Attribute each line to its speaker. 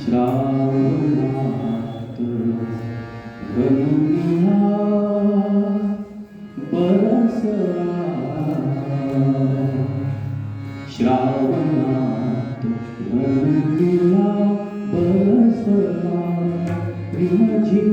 Speaker 1: श्रावणात गणुनिया बरसला श्रावणात गणुनिया बरसला रिमझिम